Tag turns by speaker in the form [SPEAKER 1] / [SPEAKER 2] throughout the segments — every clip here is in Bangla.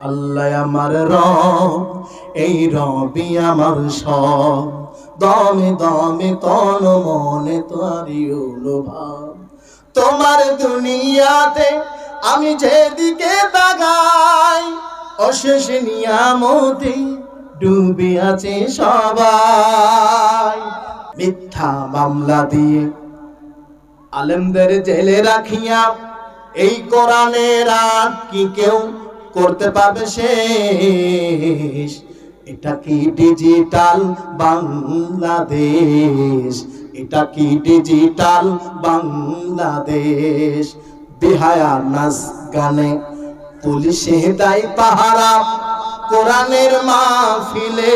[SPEAKER 1] আল্লাহ আমার রব, এই রবি আমার সব। দমে দমে তন মনে তারি ভাব তোমার দুনিয়াতে আমি যেদিকে তাকাই, অশেষ নিয়ামতে ডুবে আছে সবাই। মিথ্যা মামলা দিয়ে আলেমদের জেলে রাখিয়া এই কোরআনের আর কি কেউ করতে পারবে শেষ। এটা কি ডিজিটাল বাংলাদেশ? এটা কি ডিজিটাল বাংলাদেশ? বিহায়া নাচ গানে পুলিশে দেয় পাহারা, কোরআনের মাহফিলে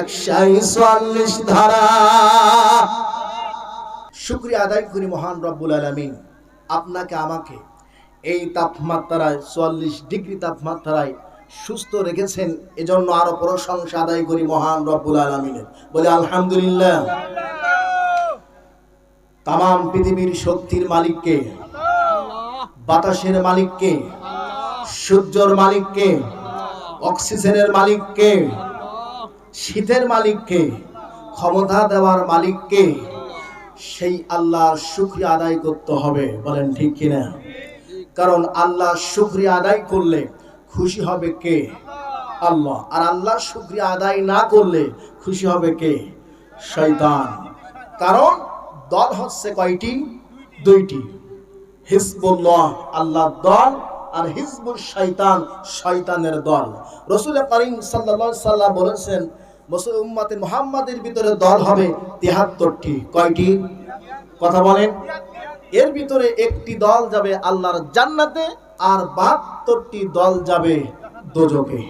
[SPEAKER 1] একশাই চুয়াল্লিশ ধারা। শুক্রিয়া আদায় করি মহান রব্বুল আলমিন। আপনাকে, আমাকে তাপমাত্রায়, চুয়াল্লিশ ডিগ্রি তাপমাত্রায় সুস্থ রেখেছেন। এজন্য আরও প্রশংসা আদায় করি মহান রব্বুল আলমিনের। বলে, আলহামদুলিল্লাহ। তাম পৃথিবীর শক্তির মালিককে, বাতাসের মালিককে, সূর্যর মালিককে, অক্সিজেনের মালিককে, শীতের মালিককে, ক্ষমতা দেওয়ার মালিককে, সেই আল্লাহর সুখী আদায় করতে হবে। বলেন ঠিক কিনা? কারণ আল্লাহ শুক্রিয়া আদায় করলে খুশি হবে কে? আল্লাহ। আর আল্লাহ শুক্রিয়া আদায় না করলে খুশি হবে কে? শয়তান। কারণ দল হচ্ছে কয়টি? দুইটি। হিজবুল্লাহ আল্লাহ দল আর হিজবুল শয়তান শয়তানের দল। রসুল করিম সাল্লাল্লাহু সাল্লাম বলেছেন, মুসলিম উম্মতে মুহাম্মাদের ভিতরে দল হবে তিহাত্তরটি। কয়টি? কথা বলেন। এর ভিতরে একটি দল যাবে আল্লাহর জান্নাতে আর বাহাত্তরটি দল যাবে দোজকে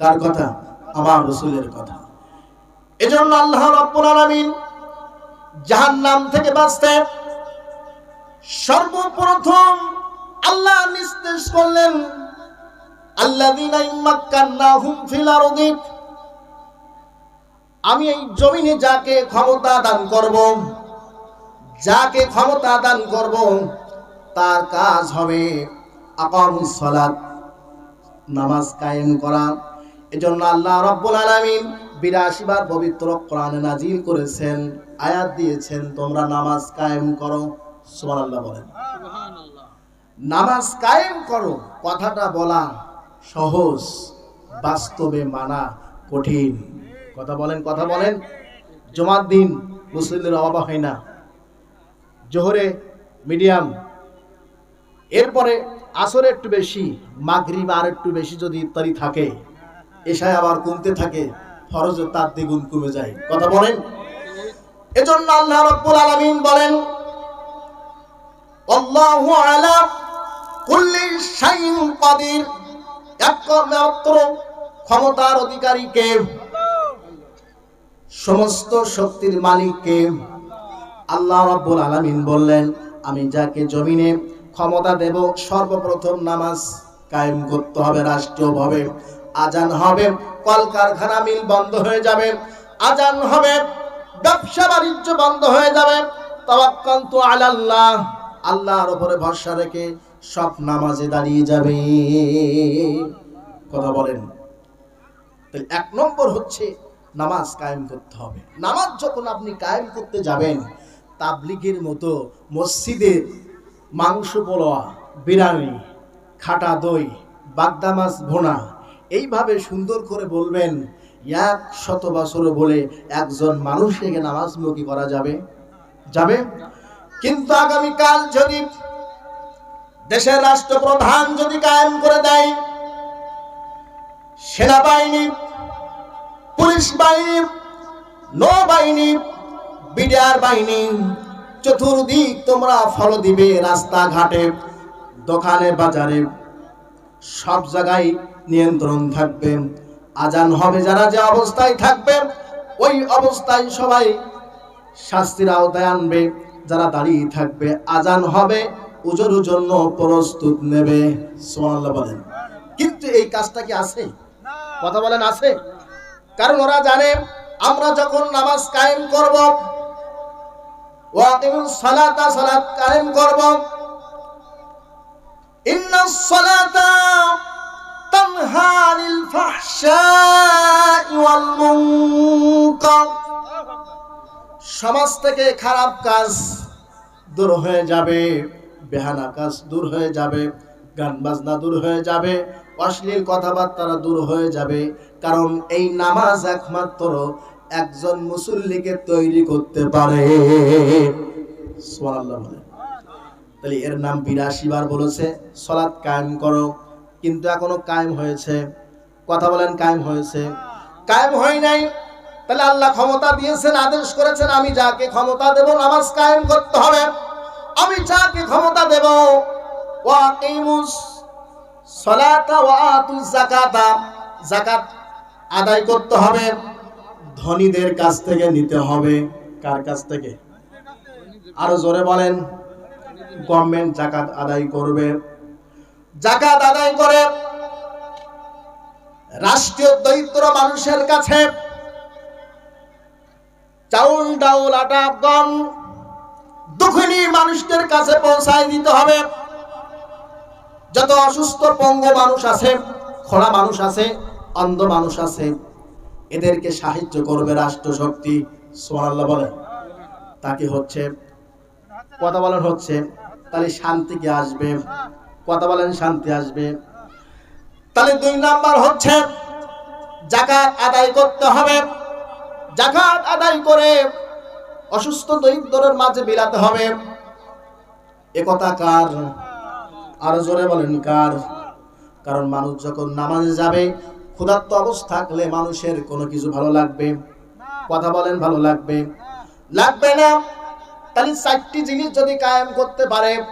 [SPEAKER 1] কার কথা? আমার রসুলের কথা। এজন্য আল্লাহ রাব্বুল আলামিন জাহান্নাম থেকে বাঁচতে সর্বপ্রথম আল্লাহ নির্দেশ করলেন, আল্লাযীনা ইম্মাক্কান্নাহুম ফিল আরদি আমি এই জমিনে যাকে ক্ষমতা দান করব যাকে ক্ষমতা দান করব তার কাজ হবে সালাত নামাজ কায়েম করা। এজন্য আল্লাহ রাব্বুল আলামিন 82 বার পবিত্র কোরআনে নাজিল করেছেন আয়াত দিয়েছেন তোমরা নামাজ কায়েম করো। সুবহানাল্লাহ বলেন। নামাজ কায়েম করো কথাটা বলা সহজ বাস্তবে মানা কঠিন। কথা বলেন কথা বলেন। জমার দিন মুসলিমদের অভাব হয় না। জোহরে মিডিয়াম। এরপরে আসরে একটু বেশি, মাগরিব আর একটু বেশি যদি ইত্যাদি থাকে এসায় আবার কমতে থাকে ফরজ তার দ্বিগুণ কমে যায়। কথা বলেন? এজন্য আল্লাহ রাব্বুল আলামিন বলেন, আল্লাহু আলা কুল্লি শাইইন কাদির। একমাত্র ক্ষমতার অধিকারী কে? সমস্ত শক্তির মালিক কে? আল্লাহ রাব্বুল আলামিন বললেন, আমি যাকে জমিনে ক্ষমতা দেব, সর্বপ্রথম নামাজ কায়েম করতে হবে রাষ্ট্রীয়ভাবে। আজান হবে, কলকারখানা মিল বন্ধ হয়ে যাবে। আজান হবে, ব্যবসা বাণিজ্য বন্ধ হয়ে যাবে। তাওয়াক্কালতু আলাল্লাহ। আল্লাহর উপরে ভরসা রেখে সব নামাজে দাঁড়িয়ে যাবে। কথা বলেন। এক নম্বর হচ্ছে নামাজ কায়েম করতে হবে। নামাজ যখন আপনি কায়েম করতে যাবেন তাবলিগের মতো মসজিদের মাংস পোলোয়া বিরিয়ানি, খাটা দই, বাগদা মাছ ভোনা, এইভাবে সুন্দর করে বলবেন, এক শত বছর বলে একজন মানুষকে নামাজমুখী করা যাবে? যাবে? কিন্তু আগামীকাল যদি দেশের রাষ্ট্রপ্রধান যদি কায়েম করে দেয়, সেনাবাহিনী, পুলিশ বাহিনী, নৌবাহিনী বিডিআর বাহিনী, চতুর্দিক তোমরা ফলো দিবে রাস্তাঘাটে, দোকানে, বাজারে, সব জায়গায় নিয়ন্ত্রণ থাকবে। আজান হবে যারা যে অবস্থায় থাকবে, ওই অবস্থায় সবাই শাস্তির আওতায় আনবে, যারা দাঁড়িয়ে থাকবে। আজান হবে, উজোর জন্য প্রস্তুত নেবে। সুবহানাল্লাহ বলেন। কিন্তু এই কাজটা কি আছে? কথা বলেন, আছে। কারণ ওরা জানে, আমরা যখন নামাজ কায়েম করব সমাজ থেকে খারাপ কাজ দূর হয়ে যাবে, বেহানা কাজ দূর হয়ে যাবে গান বাজনা দূর হয়ে যাবে, অশ্লীল কথাবার্তা দূর হয়ে যাবে। কারণ এই নামাজ একমাত্র একজন মুসল্লিকে তৈরি করতে পারে। তাহলে এর নাম বিরাশি বার বলেছে, সলাৎ কায়েম করো। কিন্তু এখনও কায়েম হয়েছে। কথা বলেন, কায়েম হয়েছে। কায়েম হয় নাই। তাহলে আল্লাহ ক্ষমতা দিয়েছেন, আদেশ করেছেন, আমি যাকে ক্ষমতা দেব নামাজ কায়েম করতে হবে। আমি যাকে ক্ষমতা দেব যাকাত আদায় করতে হবে। ধনীদের কাছ থেকে নিতে হবে। কার কাছ থেকে? আরও জোরে বলেন। গভর্নমেন্ট জাকাত আদায় করবে। জাকাত আদায় করে রাষ্ট্রীয় দরিদ্র মানুষের কাছে চাউল, ডাউল, আটা গম দুঃখিনী মানুষদের কাছে পৌঁছায় দিতে হবে। যত অসুস্থ, পঙ্গ মানুষ আছে খোলা মানুষ আছে, অন্ধ মানুষ আছে এদেরকে সাহায্য করবে রাষ্ট্র শক্তি সোহানাল্লাহ বলে। তাকে হচ্ছে, কথা বলেন হচ্ছে, তাহলে শান্তি কি আসবে? কথা বলেন, শান্তি আসবে। তাহলে দুই নাম্বার হচ্ছে, জাকাত আদায় করতে হবে। জাকাত আদায় করে অসুস্থ দরিদ্রের মাঝে বিলাতে হবে। একথা কার? আরও জোরে বলেন, কার? কারণ মানুষ যখন নামাজে যাবে ক্ষুধার্ত অবস্থা থাকলে মানুষের কোনো কিছু ভালো লাগবে। কথা বলেন, ভালো লাগবে? লাগবে না। তাহলে চারটি জিনিস যদি কায়েম করতে পারে,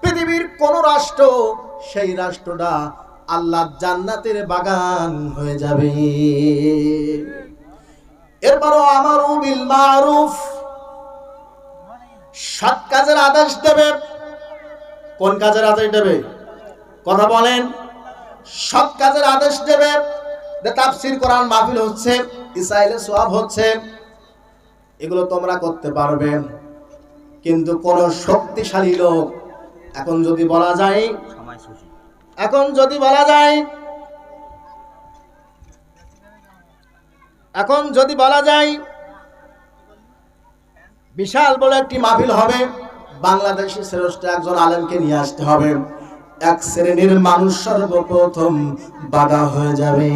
[SPEAKER 1] পৃথিবীর কোন রাষ্ট্র, সেই রাষ্ট্রটা আল্লাহ জান্নাতের বাগান হয়ে যাবে। এরপরও আমার বিল মারুফ। সৎ কাজের আদেশ দেবে। কোন কাজের আদেশ দেবে? কথা বলেন। সব কাজের আদেশ দেবে। যে তাফসির কোরআন মাহফিল হচ্ছে ইসরায়েলে সোয়াব হচ্ছে, এগুলো তোমরা করতে পারবে। কিন্তু কোন শক্তিশালী লোক, এখন যদি বলা যায়, এখন যদি বলা যায়, এখন যদি বলা যায়, বিশাল বড় একটি মাহফিল হবে, বাংলাদেশের শ্রেষ্ঠ একজন আলেমকে নিয়ে আসতে হবে। এক শ্রেণির মানুষ সর্বপ্রথম বাধা হয়ে যাবে।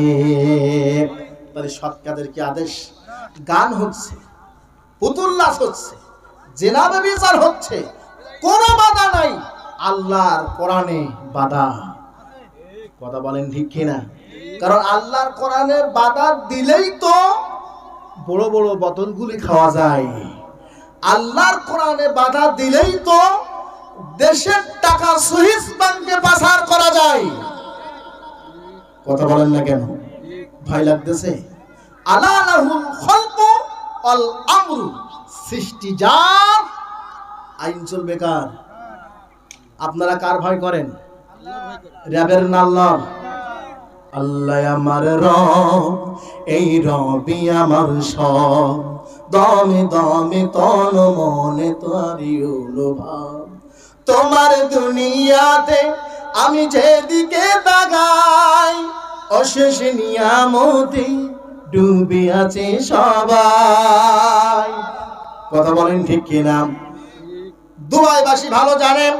[SPEAKER 1] তাহলে সৎকাদের কি আদেশ? গান হচ্ছে, পুতুল নাচ হচ্ছে জেনাবে বিচার হচ্ছে, কোনো বাধা নাই, আল্লাহর কোরআনে বাধা। কথা বলেন ঠিক কিনা? কারণ আল্লাহর কোরআনে বাধা দিলেই তো বড় বড় বোতলগুলি খাওয়া যায়। আল্লাহর কোরআনে বাধা দিলেই তো দেশের টাকা সুইস ব্যাংকে পাচার করা যায়। কথা বলেন না কেন? ভয় লাগতেছে? আলা লাহুল খলকু অল আমরু। সৃষ্টি যার, আইন চলবে কার? আপনারা কার ভয় করেন? র্যাবের না আল্লাহর? আল্লাহ আমার রব, এই রবি আমার সব। দমে দমে তন মনে তারি ভাব তোমার দুনিয়াতে আমি যেদিকে তাকাই, অশেষ নিয়ামতে ডুবে আছে সবাই। কথা বলেন ঠিক কিনা? দুবাইবাসী ভালো জানেন,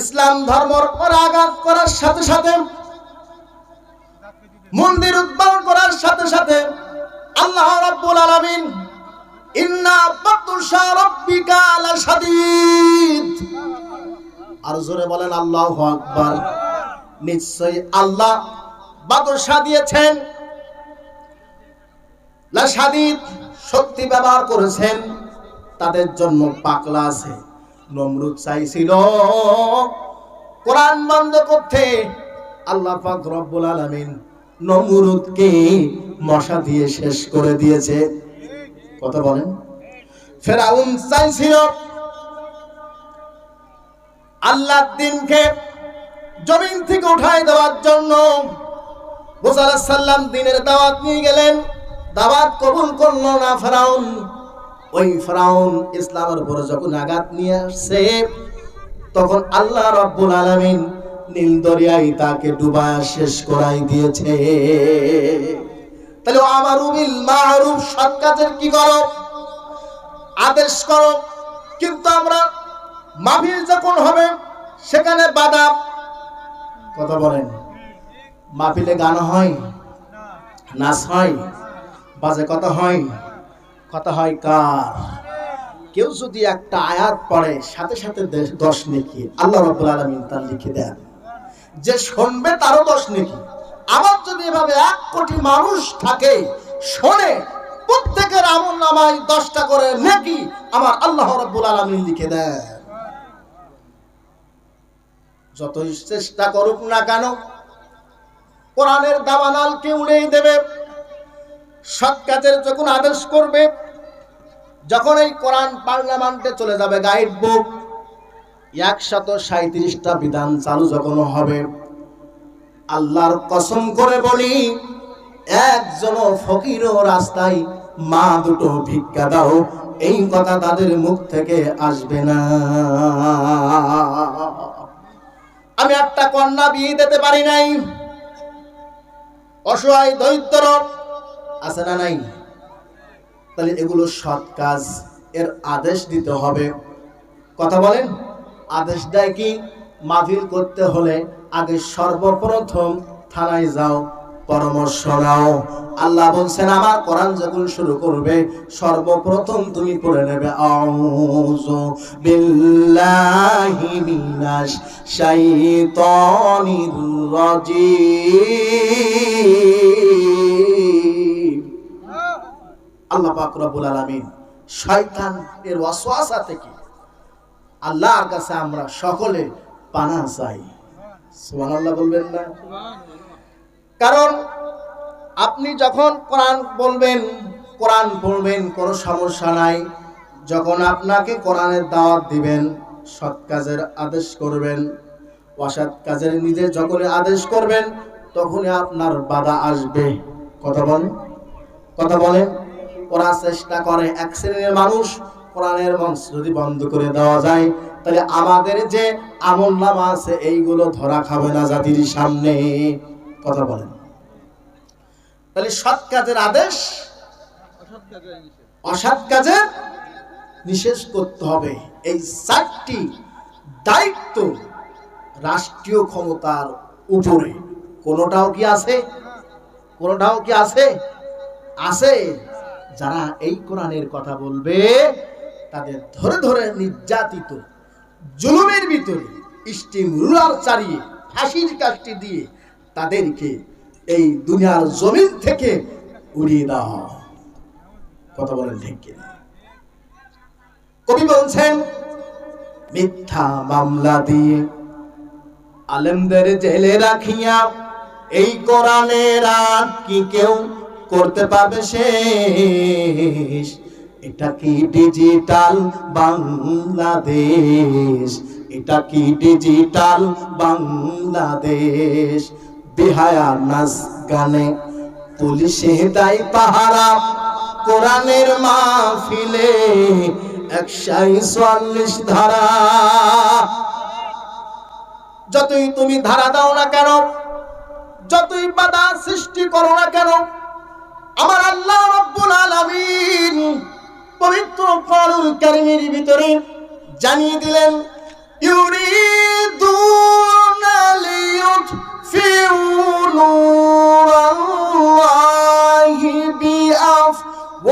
[SPEAKER 1] ইসলাম ধর্মর আঘাত করার সাথে সাথে, মন্দির উদ্বোধন করার সাথে সাথে আল্লাহ রাব্বুল আলামিন আর জোরে বলেন আল্লাহু দিয়েছেন। শক্তি ব্যবহার করেছেন। তাদের জন্য পাকলা আছে। নমরুদ চাইছিল। কোরআন বন্ধ করতে। আল্লাহ পাক রব্বুল আলামিন নমরুদকে মশা দিয়ে শেষ করে দিয়েছে। কথা বলেন। ফেরাউন চাইছিল আল্লাহ দিনকে জমিন থেকে উঠাই দেওয়ার জন্য। আলাইহিস দিনের দাওয়াত নিয়ে গেলেন। দাওয়াত কবুল করল না ফেরাউন। ওই ফেরাউন ইসলামের উপরে যখন আঘাত নিয়ে আসছে, তখন আল্লাহ রব্বুল আলামিন নীল দরিয়ায় তাকে ডুবায়া শেষ করাই দিয়েছে। তাহলে আমার উবিল মারুফ সৎ কাজের কি করো? আদেশ করো। কিন্তু আমরা মাহফিল যখন হবে, সেখানে বাধা। কথা বলেন। মাহফিলে গান হয়, নাচ হয়, বাজে কথা হয়। কথা হয় কার? কেউ যদি একটা আয়াত পড়ে, সাথে সাথে দশ নেকি। আল্লাহ রাব্বুল আলামিন তার লিখে দেন। যে শুনবে তারও দশ নেকি। আবার যদি এভাবে এক কোটি মানুষ থাকে, শোনে, প্রত্যেকের আমল নামায় দশটা করে নেকি আমার আল্লাহ রাব্বুল আলামিন লিখে দেন। যতই চেষ্টা করুক না কেন, কোরআনের দাবানালকে উড়িয়ে দেবে, সৎ কাজের যখন আদেশ করবে, যখন এই কোরআন পার্লামেন্টে চলে যাবে গাইড বুক একশত সাঁত্রিশটা বিধান চালু যখন হবে আল্লাহর কসম করে বলি একজন ফকির রাস্তায় মা দুটো ভিক্ষা দাও, এই কথা তাদের মুখ থেকে আসবে না। আমি একটা কন্যা বিয়ে দিতে পারি নাই। অসহায়, দরিদ্র, আছে না নাই? তাহলে এগুলো সৎ কাজ, এর আদেশ দিতে হবে। কথা বলেন? আদেশ দেয় কি? মাহফিল করতে হলে আগে সর্বপ্রথম থানায় যাও, পরামর্শ নাও। আল্লাহ বলছেন, আমার কোরআন যখন শুরু করবে, সর্বপ্রথম তুমি পড়ে নেবে, আউযু বিল্লাহি মিনাশ শাইতানির রাজিম। আল্লাহ পাক রব্বুল আলামিন শয়তান এর ওয়াসওয়াসা থেকে আল্লাহর কাছে আমরা সকলে পানা চাই। বলবেন কারণ আপনি যখন কোরআন বলবেন, কোরআন পড়বেন কোনো সমস্যা নাই। যখন আপনাকে কোরআনের দাওয়াত দিবেন, সৎ কাজের আদেশ করবেন, অসৎ কাজের নিজে যখনই আদেশ করবেন, তখনই আপনার বাধা আসবে। কথা বলেন? কথা বলেন? ওরা চেষ্টা করে। এক শ্রেণির মানুষ কোরআনের মঞ্চ যদি বন্ধ করে দেওয়া যায় তাহলে আমাদের যে আমল নামা আছে, এইগুলো ধরা খাবে না জাতির সামনে। কথা বলেন। তাহলে সৎ কাজের আদেশ, অসৎ কাজের নিষেধ করতে হবে। এই চারটি দায়িত্ব রাষ্ট্রীয় ক্ষমতার উপরে। কোনোটাও কি আছে? কোনোটাও কি আছে? আছে। যারা এই কোরআনের কথা বলবে, তাদের ধরে ধরে নির্যাতিত জুলুমের ভিতরে স্টিম রুলার চালিয়ে ফাঁসির কাজটি দিয়ে তাদেরকে এই দুনিয়ার জমিন থেকে উড়িয়ে দেওয়া কথা বলেন ঠিক কিনা? কবি বলছেন, মিথ্যা মামলা দিয়ে আলেমদের জেলে রাখিয়া এই কোরআনের আর কি কেউ করতে পারবে শেষ এটা কি ডিজিটাল বাংলাদেশ এটা কি ডিজিটাল বাংলাদেশ বিহায়া নাচ গানে পুলিশে দেয় পাহারা, কোরআনের মাহফিলে একশাই চুয়াল্লিশ ধারা। যতই তুমি ধারা দাও না কেন, যতই বাধা সৃষ্টি করো না কেন, আমার আল্লাহ রব্বুল আলামিন পবিত্র কোরআনুল কারিমের ভিতরে জানিয়ে দিলেন ইউরিদুনা লিয়ুতফিউ নূরাল্লাহি বিআফওয়াহিহিম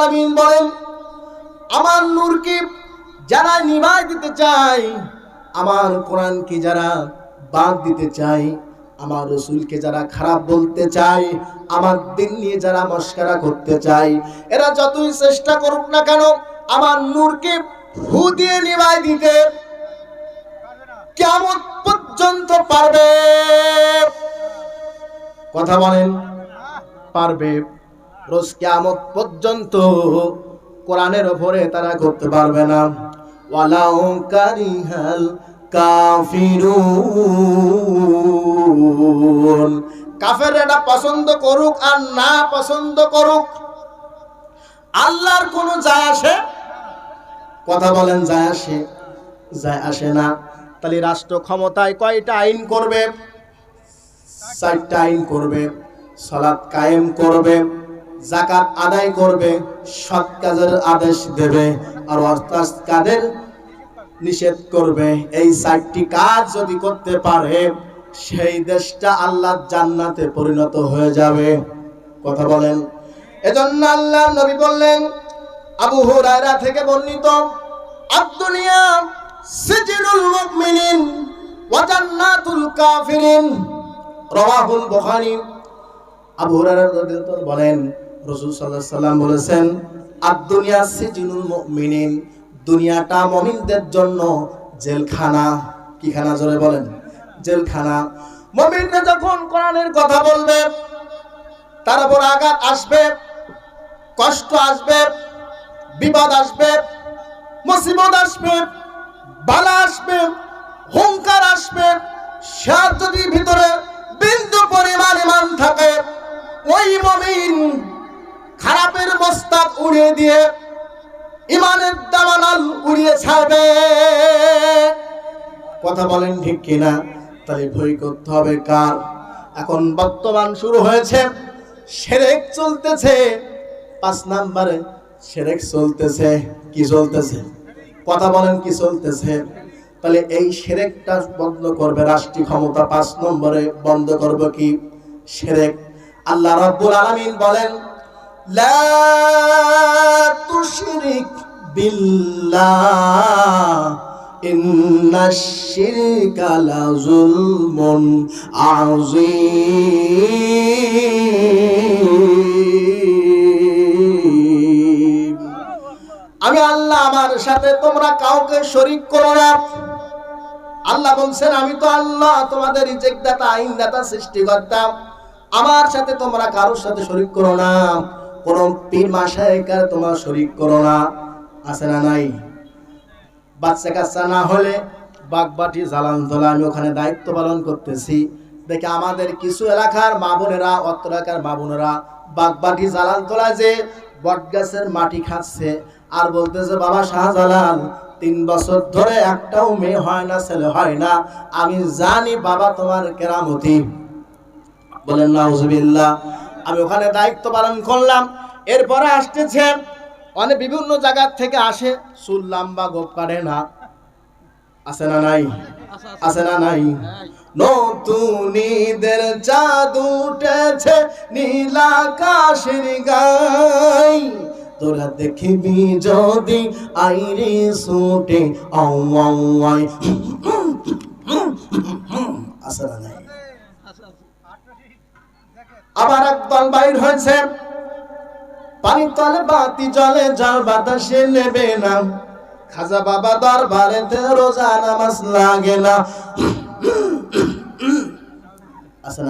[SPEAKER 1] আলামিন বলেন, আমার নূরকে যারা নিভাই দিতে চায়, আমার কোরআনকে যারা বাদ দিতে চায়, আমার রসুলকে যারা খারাপ বলতে চায়, আমার দিন নিয়ে যারা মস্কারা করতে চায়, এরা যতই চেষ্টা করুক না কেন, আমার নূরকে ফু দিয়ে নিভাই দিতে কেমন পর্যন্ত পারবে। কথা বলেন, পারবে। রোজ কেমন পর্যন্ত কোরআনের ওপরে তারা করতে পারবে না। ওয়ালাউ কারিহাল কাফিরুন। কাফের এটা পছন্দ করুক আর না পছন্দ করুক, আল্লাহর কোনো যায় আসে? কথা বলেন, যায় আসে? যায় আসে না। তাহলে রাষ্ট্র ক্ষমতায় কয়টা আইন করবে? চারটা আইন করবে, সালাত কায়েম করবে। জাকাত আদায় করবে, সৎ কাজের আদেশ দেবে, আর অর্থাৎ কাদের নিষেধ করবে? এই চারটি কাজ যদি করতে পারে, সেই দেশটা আল্লাহ জান্নাতে পরিণত হয়ে যাবে। কথা বলেন। এজন্য আল্লাহ নবী বললেন, আবু হুরায়রা থেকে বর্ণিত, আদ-দুনিয়া মুমিনিন ওয়া জান্নাতুল কাফিরিন। রাওয়াহুল বুখারী। আবু হুরায়রা বলেন রাসূল আলাইহি সাল্লাম বলেছেন, আদ-দুনিয়া সিজনুল মুমিনিন, দুনিয়াটা মুমিনদের জন্য জেলখানা। কি জোরে বলেন? জেলখানা। মুমিনরা যখন কোরআনের কথা বলবে, তার উপর আঘাত আসবে, কষ্ট আসবে, বিপদ আসবে, মুসিবত আসবে, বালা আসবে হুঙ্কার আসবে সে যদি ভিতরে বিন্দু পরিমাণ ইমান থাকে, ওই মমিন খারাপের মস্তাক উড়িয়ে দিয়ে ইমানের দামানাল উড়িয়ে ছাড়বে। কথা বলেন ঠিক কিনা? তাহলে ভয় করতে হবে কার? এখন বর্তমান শুরু হয়েছে, সেরেক চলতেছে। পাঁচ নাম্বারে সেরেক চলতেছে। কি চলতেছে? কথা বলেন কি চলতেছে? তাহলে এই সেরেকটা বন্ধ করবে রাষ্ট্রীয় ক্ষমতা পাঁচ নম্বরে, বন্ধ করবে কি? সেরেক। আল্লাহ রাব্বুল আলামিন বলেন শিরকা লাযুলমুন আযীম। আমি আল্লাহ আমার সাথে তোমরা কাউকে শরিক করো না। আল্লাহ বলছেন, আমি তো আল্লাহ তোমাদের রিজেক্টদাতা আইনদাতা সৃষ্টিকর্তা। আমার সাথে তোমরা কারোর সাথে শরিক করো না। কোন পীর মাসায়িকার তোমার শরিক করো না। আছে না নাই? বাচ্চা কাচ্চা না হলে বাগবাটি জালান তোলা আমি ওখানে দায়িত্ব পালন করতেছি। দেখে আমাদের কিছু এলাকার মা বোনেরা, অত্র এলাকার মা বোনেরা বাগবাটি জালান তোলা যে বটগাছের মাটি খাচ্ছে আর বলতেছে, বাবা শাহজালাল, তিন বছর ধরে একটাও মেয়ে হয় না, ছেলে হয় না। আমি জানি বাবা তোমার কেরামতি। বলেন, নাউজুবিল্লাহ। আমি ওখানে দায়িত্ব পালন করলাম। এরপরে আসতেছে, অনেক বিভিন্ন জায়গা থেকে আসে, চুল লাম্বা, গোপ কাটে না। আছে না নাই? আছে না নাই? নতুন ঈদের চাঁদ উঠেছে নীলাকাশের গাই তোরা দেখিবি যদি আইরে সুটে আউ আউ আই আছে না নাই আবার একদল বাইর হয়েছে। পানি তলে বাতি জলে জল বাতাসে নেবে না। খাজা বাবা দরবারে রোজা নামাজ লাগে না। আছে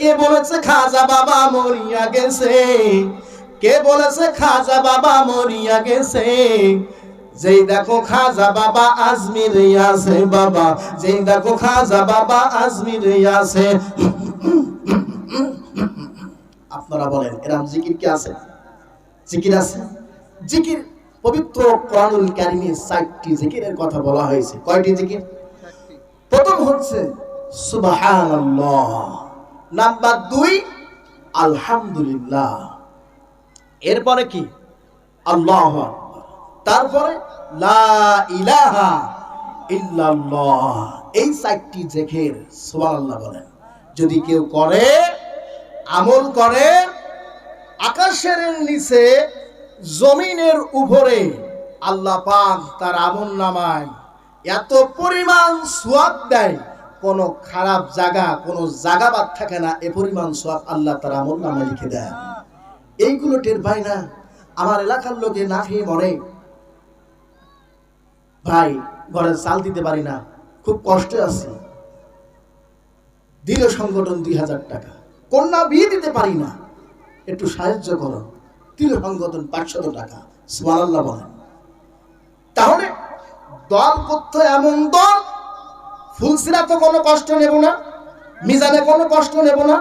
[SPEAKER 1] কে বলেছে বাবা গেছে। কে বলেছে মরিয়া গেছে। যেই দেখো বাবা আজমির আছে বাবা। যেই দেখো খাজা বাবা আজমির আছে। আপনারা বলেন এরকম জিকির কি আছে? জিকির আছে? জিকির পবিত্র কোরআনুল কারিমে চারটি জিকিরের কথা বলা হয়েছে। কয়টি জিকির? প্রথম হচ্ছে, সুবহানাল্লাহ। নাম্বার দুই, আলহামদুলিল্লাহ। এরপরে কি? আল্লাহ তারপরে, লা ইলাহা ইল্লাল্লাহ। এই চারটি জিকির, সুবহানাল্লাহ বলেন। যদি কেউ করে আমল করে আকাশের নিচে, জমিনের উপরে। আল্লাহ পাক তার আমল নামায়। এত পরিমাণ সোয়াব দেয়, কোন খারাপ জায়গা, কোন জায়গা বাদ থাকে না, এ পরিমাণ সোয়াব আল্লাহ তার আমল নামায় লিখে দেয়। এইগুলো টের পাই না। আমার এলাকার লোকে না খেয়ে মরে। ভাই ঘরে চাল দিতে পারি না। খুব কষ্টে আছি। দিল সংগঠন দুই হাজার টাকা। কন্যা বিয়ে দিতে পারি না। একটু সাহায্য করো। তিল সংগঠন পাঁচশত টাকা। সুবহানাল্লাহ বলেন। তাহলে দল করতে এমন দল ফুলসিরা তো কোনো কষ্ট নেব না, মিজানে কোনো কষ্ট নেব না,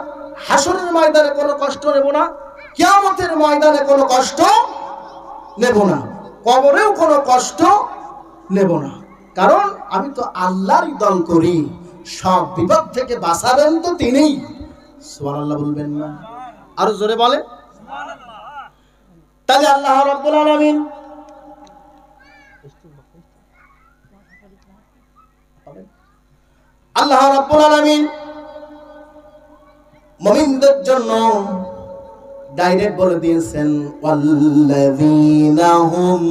[SPEAKER 1] হাসরের ময়দানে কোনো কষ্ট নেব না, কিয়ামতের ময়দানে কোনো কষ্ট নেব না, কবরেও কোনো কষ্ট নেব না। কারণ আমি তো আল্লাহরই দল করি। সব বিপদ থেকে বাঁচাবেন তো তিনিই। সুবহানাল্লাহ বলবেন না। আরও জোরে বলে তাহলে আল্লাহ রাব্বুল আলামিন আল্লাহ রাব্বুল আলামিন মুমিনদের জন্য ডাইরেক্ট বলে দিয়েছেন, ওয়াল্লাযীনা হুম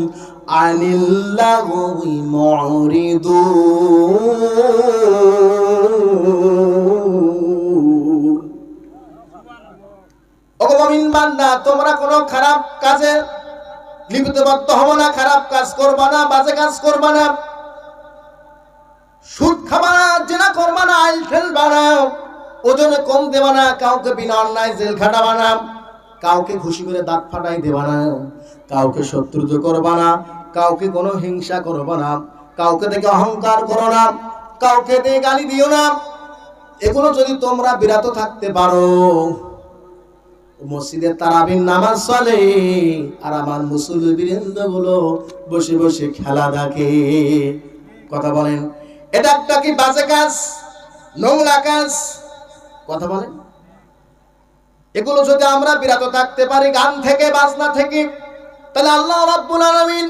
[SPEAKER 1] আনিল মুরিদুন। তোমরা কোনো খারাপ কাজে হব না, খারাপ কাজ করবা না, বাজে কাজ করবা না। না করবা না, আইল ওজনে কম না, কাউকে বিনা অন্যায় জেল খাটাবা না। কাউকে খুশি করে দাঁত ফাটাই দেবা না। কাউকে শত্রুতা করবা না, কাউকে কোনো হিংসা করবা না। কাউকে দেখে অহংকার করো না, কাউকে দিয়ে গালি দিও না। এগুলো যদি তোমরা বিরত থাকতে পারো মসজিদে তারাবির নামাজ চলে, আর আমার মুসলিম বীরেন্দ্রগুলো বসে বসে খেলা দেখে। কথা বলেন, এটা একটা কি বাজে কাজ, নোংরা কাজ? কথা বলেন। এগুলো যদি আমরা বিরত থাকতে পারি, গান থেকে, বাজনা থেকে, তাহলে আল্লাহ রাব্বুল আলামিন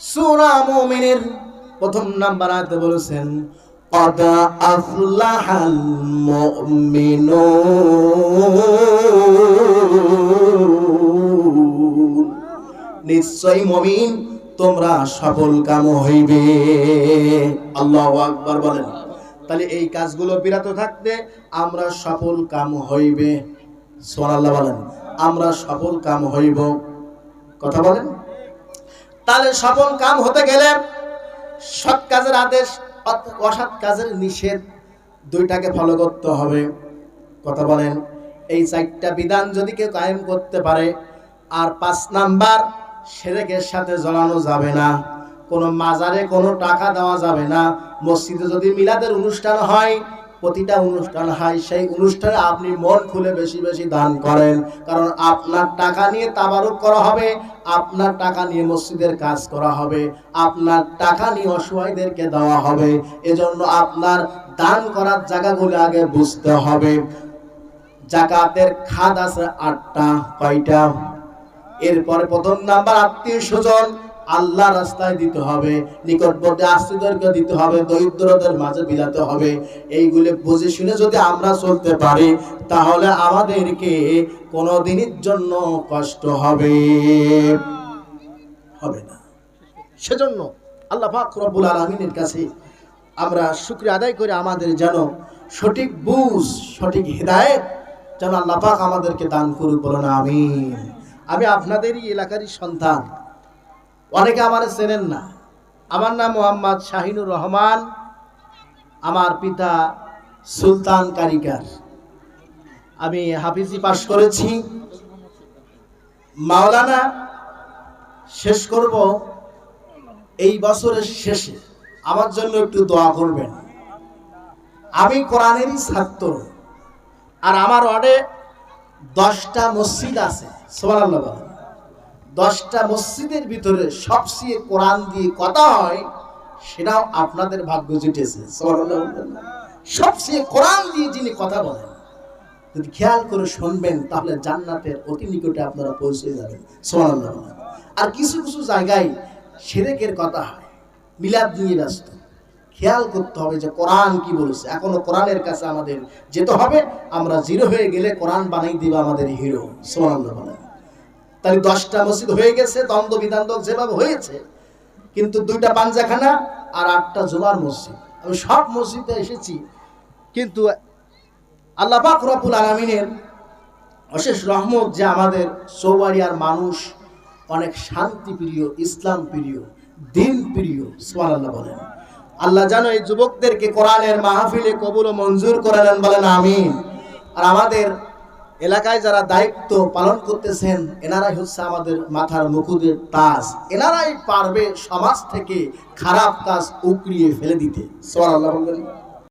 [SPEAKER 1] সূরা মুমিনের প্রথম নাম্বার আয়াতে বলেছেন قد أفلح المؤمنون নিশ্চয় মমিন তোমরা সফল কাম হইবে আল্লাহ আকবার বলেন তাহলে এই কাজগুলো বিরত থাকতে আমরা সফল কাম হইবে সোনাল্লাহ বলেন আমরা সফল কাম হইব কথা বলেন তাহলে সফল কাম হতে গেলে সৎ কাজের আদেশ অত- অসৎ কাজের নিষেধ দুইটাকে ফলো করতে হবে। কথা বলেন, এই চারটা বিধান যদি কেউ কায়েম করতে পারে, আর পাঁচ নাম্বার, সেরেকের সাথে জড়ানো যাবে না। কোনো মাজারে কোনো টাকা দেওয়া যাবে না। মসজিদে যদি মিলাদের অনুষ্ঠান হয় প্রতিটা অনুষ্ঠান হয় সেই অনুষ্ঠানে আপনি মন খুলে বেশি বেশি দান করেন। কারণ আপনার টাকা নিয়ে তাবারুক করা হবে, আপনার টাকা নিয়ে মসজিদের কাজ করা হবে, আপনার টাকা নিয়ে অসহায়দেরকে দেওয়া হবে। এজন্য আপনার দান করার জায়গাগুলো আগে বুঝতে হবে। জাকাতের খাদ আছে আটটা, কয়টা? এরপরে প্রথম নাম্বার, আত্মীয় স্বজন। আল্লাহ রাস্তায় দিতে হবে, নিকটবর্তী আশ্রিতদেরকে দিতে হবে, দরিদ্রদের মাঝে বিলাতে হবে। এইগুলি বুঝে শুনে যদি আমরা চলতে পারি, তাহলে আমাদেরকে কোনো দিনের জন্য কষ্ট হবে হবে না। সেজন্য আল্লাহ পাক রব্বুল আলমিনের কাছে আমরা শুক্রিয়া আদায় করে আমাদের যেন সঠিক বুঝ, সঠিক হৃদায়ত যেন আল্লাহ পাক আমাদেরকে দান করুক বলো না আমি আমি আপনাদেরই এলাকারই সন্তান। অনেকে আমার চেনেন না। আমার নাম মোহাম্মদ শাহিনুর রহমান, আমার পিতা সুলতান কারিকার। আমি হাফিজি পাশ করেছি। মাওলানা, শেষ করব এই বছরের শেষে। আমার জন্য একটু দোয়া করবেন। আমি কোরআনেরই ছাত্র, আর আমার ওয়ার্ডে দশটা মসজিদ আছে। বলেন। দশটা মসজিদের ভিতরে সবচেয়ে কোরআন দিয়ে কথা হয়, সেটাও আপনাদের ভাগ্য জুটেছে? সবচেয়ে কোরআন দিয়ে যিনি কথা বলেন, যদি খেয়াল করে শুনবেন, তাহলে জান্নাতের অতি নিকটে আপনারা পৌঁছে যাবেন। সুবহানাল্লাহ। আর কিছু কিছু জায়গায় সেরেকের কথা হয়, মিলাদ নিয়ে ব্যস্ত। খেয়াল করতে হবে যে কোরআন কি বলেছে। এখনও কোরআনের কাছে আমাদের যেতে হবে, আমরা জিরো হয়ে গেলে কোরআন বানাই দিবে আমাদের হিরো। বলেন তাহলে দশটা মসজিদ হয়ে গেছে, দ্বন্দ্ব বিধান্তক যেভাবে হয়েছে, কিন্তু দুইটা পাঞ্জাখানা আর আটটা জুমার মসজিদ। আমি সব মসজিদে এসেছি, কিন্তু আল্লাহ পাক আলমিনের অশেষ রহমত যে আমাদের চৌবাড়িয়ার মানুষ অনেক শান্তি প্রিয়, ইসলাম প্রিয়, দিন প্রিয় সোয়াল আল্লাহ বলেন। আল্লাহ জানো এই যুবকদেরকে কোরআনের মাহফিলে কবুল ও মঞ্জুর করে নেন বলেন, আমিন। আর আমাদের এলাকায় যারা দায়িত্ব পালন করতেছেন, এনারাই হচ্ছে আমাদের মাথার মুকুদের তাজ। এনারাই পারবে সমাজ থেকে খারাপ কাজ উকড়িয়ে ফেলে দিতে। সোয়াল আল্লাহ